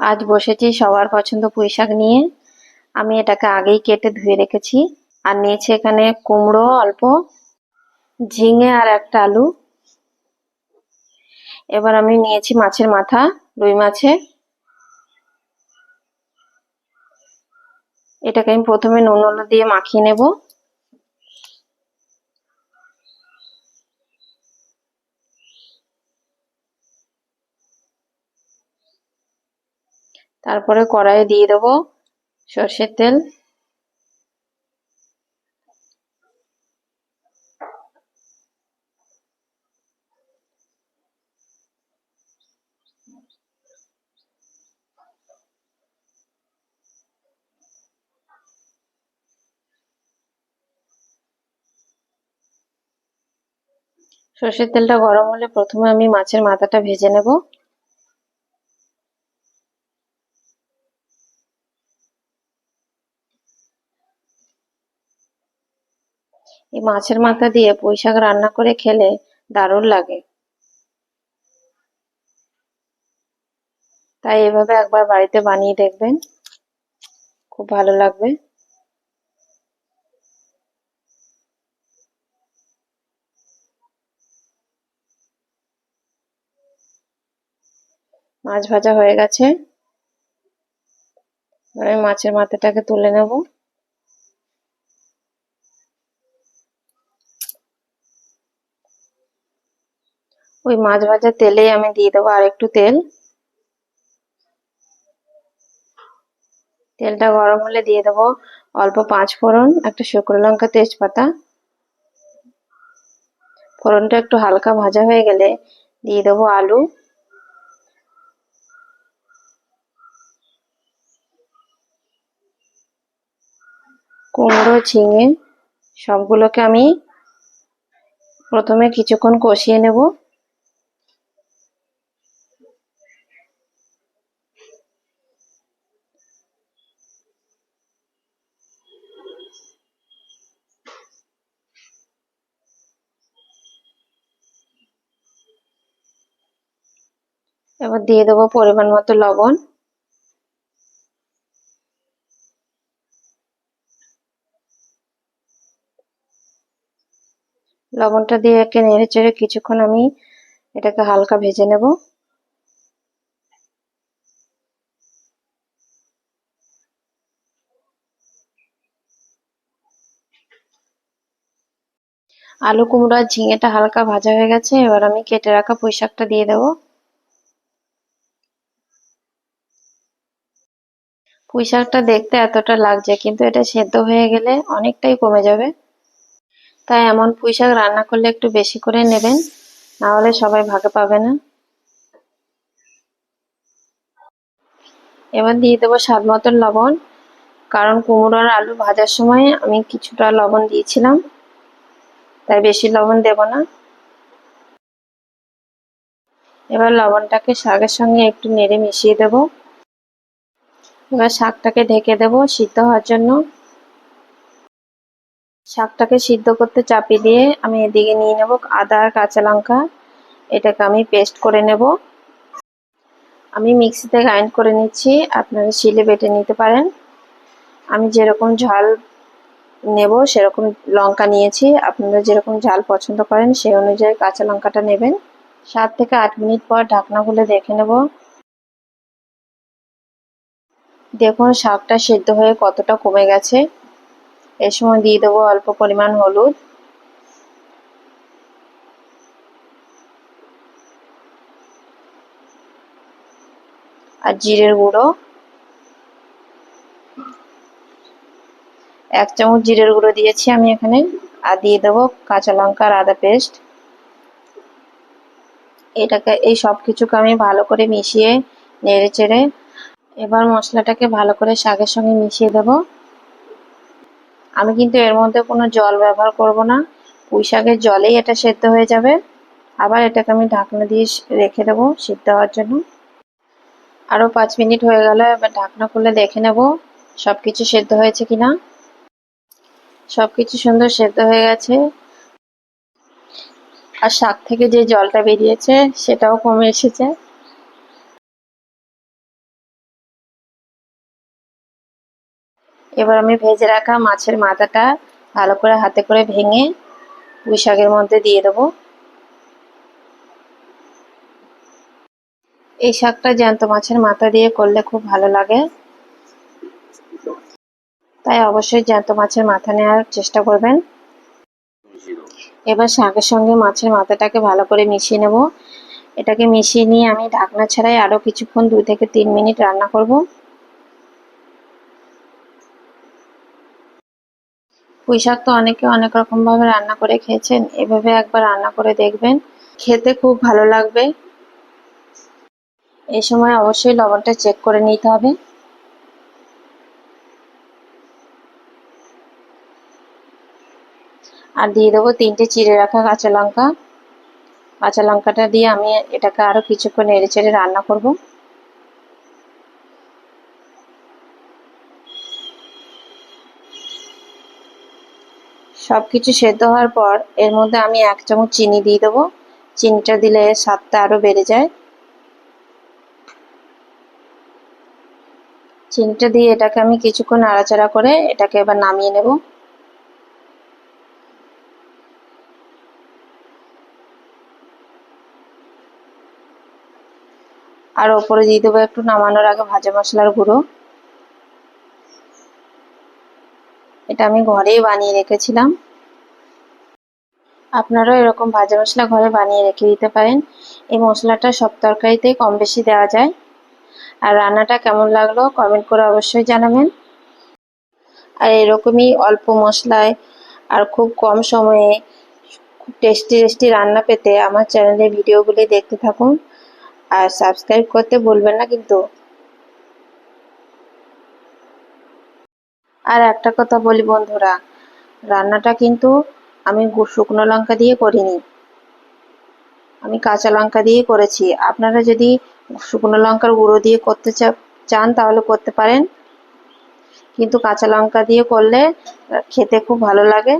আজ বসেছি সবার পছন্দ পুঁই শাক নিয়ে। আমি এটাকে আগেই কেটে ধুয়ে রেখেছি। আর নিয়েছি এখানে কুমড়ো অল্প, ঝিঙে আর একটা আলু। এবার আমি নিয়েছি মাছের মাথা, রুই মাছে। এটাকে আমি প্রথমে নুন দিয়ে মাখিয়ে নেব। তারপরে কড়াইয়ে দিয়ে দেবো সর্ষের তেল। সর্ষের তেলটা গরম হলে প্রথমে আমি মাছের মাথাটা ভেজে নেব। এই মাছের মাথা দিয়ে পুঁই রান্না করে খেলে দারুণ লাগে। তাই এভাবে একবার বাড়িতে বানিয়ে দেখবেন। খুব ভালো লাগবে। মাছ ভাজা হয়ে গেছে। আমি মাছের মাথাটাকে তুলে নেব। ওই মাছ ভাজার তেলেই আমি দিয়ে দেবো আর একটু তেল। তেলটা গরম হলে দিয়ে দেবো অল্প পাঁচ ফোড়ন, একটা শুকনো লঙ্কা তেজপাতা। ফোড়নটা একটু হালকা ভাজা হয়ে গেলে দিয়ে দেবো আলু। কুমড়ো, ঝিঙে, সবগুলোকে আমি প্রথমে কিছুক্ষণ কষিয়ে নেব। এবার দিয়ে দেবো পরিমাণ মতো লবণ। লবণটা দিয়ে একে নেড়ে চেড়ে কিছুক্ষণ আমি এটাকে হালকা ভেজে নেব। আলু কুমড়ো ঝিঙেটা হালকা ভাজা হয়ে গেছে, এবার আমি কেটে রাখা পুঁই শাকটা দিয়ে দেবো। পুঁই শাকটা দেখতে এতটা লাগছে, কিন্তু এটা সেদ্ধ হয়ে গেলে অনেকটাই কমে যাবে। তাই এমন পুঁই শাক রান্না করলে একটু বেশি করে নেবেন, না হলে সবাই ভাগে পাবে না। এবার দিয়ে দেবো স্বাদ মতন লবণ, কারণ কুমড়ো আলু ভাজার সময় আমি কিছুটা লবণ দিয়েছিলাম, তাই বেশি লবণ দেব না। এবার লবণটাকে শাকের সঙ্গে একটু নেড়ে মিশিয়ে দেব। এবার শাকটাকে ঢেকে দেব সিদ্ধ হওয়ার জন্য। শাকটাকে সিদ্ধ করতে চাপিয়ে দিয়ে আমি এদিকে নিয়ে নেব আদা আর কাঁচা লঙ্কা। এটাকে আমি পেস্ট করে নেব। আমি মিক্সিতে গ্রাইন্ড করে নিচ্ছি, আপনারা শিলে বেটে নিতে পারেন। আমি যেরকম ঝাল নেব সেরকম লঙ্কা নিয়েছি। আপনারা যেরকম ঝাল পছন্দ করেন সেই অনুযায়ী কাঁচা লঙ্কাটা নেবেন। সাত থেকে আট মিনিট পর ঢাকনা খুলে দেখে নেব। দেখুন, শাকটা সেদ্ধ হয়ে কতটা কমে গেছে। এর সময় দিয়ে দেবো অল্প পরিমাণ হলুদ। আর জিরের গুঁড়ো। এক চামচ জিরের গুঁড়ো দিয়েছি আমি এখানে। আর দিয়ে দেবো কাঁচা লঙ্কা আর আদা পেস্ট। এটাকে, এই সব কিছুকে আমি ভালো করে মিশিয়ে নেড়ে চেড়ে এবার মশলাটাকে ভালো করে শাকের সঙ্গে মিশিয়ে দেব। আমি কিন্তু এর মধ্যে কোনো জল ব্যবহার করব না। পুঁই শাকের জলেই এটা সেদ্ধ হয়ে যাবে। আবার এটাকে আমি ঢাকনা দিয়ে রেখে দেবো সিদ্ধ হওয়ার জন্য। আরও পাঁচ মিনিট হয়ে গেল, এবার ঢাকনা খুলে দেখে নেব সব কিছু সেদ্ধ হয়েছে কিনা। সব কিছু সুন্দর সেদ্ধ হয়ে গেছে। আর শাক থেকে যে জলটা বেরিয়েছে সেটাও কমে এসেছে। এবার আমি ভেজে রাখা মাছের মাথাটা ভালো করে হাতে করে ভেঙে পুঁই শাকের মধ্যে দিয়ে দেবো। এই শাকটা জ্যান্ত মাছের মাথা দিয়ে করলে খুব ভালো লাগে। তাই অবশ্যই জ্যান্ত মাছের মাথা নেওয়ার চেষ্টা করবেন। এবার শাকের সঙ্গে মাছের মাথাটাকে ভালো করে মিশিয়ে নেব। এটাকে মিশিয়ে নিয়ে আমি ঢাকনা ছাড়াই আরও কিছুক্ষণ দুই থেকে তিন মিনিট রান্না করব। পুঁই শাক তো অনেকে অনেক রকমভাবে রান্না করে খেয়েছেন। এভাবে একবার রান্না করে দেখবেন। খেতে খুব ভালো লাগবে। এই সময় অবশ্যই লবণটা চেক করে নিতে হবে। আর দিয়ে দেবো তিনটে চিড়ে রাখা কাঁচা লঙ্কা। কাঁচা লঙ্কাটা দিয়ে আমি এটাকে আরও কিছুক্ষণ নেড়ে চেড়ে রান্না করব। সব কিছু সেদ্ধ হওয়ার পর এর মধ্যে আমি এক চামচ চিনি দিয়ে দেবো। চিনিটা দিলে স্বাদটা আরও বেড়ে যায়। চিনিটা দিয়ে এটাকে আমি কিছুক্ষণ নাড়াচাড়া করে এটাকে এবার নামিয়ে নেব। আর ওপরে দিয়ে দেবো একটু নামানোর আগে ভাজা মশলার গুঁড়ো। এটা আমি ঘরেই বানিয়ে রেখেছিলাম। আপনারাও এরকম ভাজা মশলা ঘরে বানিয়ে রেখে দিতে পারেন। এই মশলাটা সব তরকারিতেই কম বেশি দেওয়া যায়। আর রান্নাটা কেমন লাগল কমেন্ট করে অবশ্যই জানাবেন। আর এরকমই অল্প মশলায় আর খুব কম সময়ে খুব টেস্টি টেস্টি রান্না পেতে আমার চ্যানেলের ভিডিওগুলি দেখতে থাকুন। আর সাবস্ক্রাইব করতে ভুলবেন না কিন্তু। আর একটা কথা বলি বন্ধুরা, রান্নাটা কিন্তু আমি শুকনো লঙ্কা দিয়ে করিনি। আমি কাঁচা লঙ্কা দিয়ে করেছি। আপনারা যদি শুকনো লঙ্কার গুঁড়ো দিয়ে করতে চান তাহলে করতে পারেন। কিন্তু কাঁচা লঙ্কা দিয়ে করলে খেতে খুব ভালো লাগে।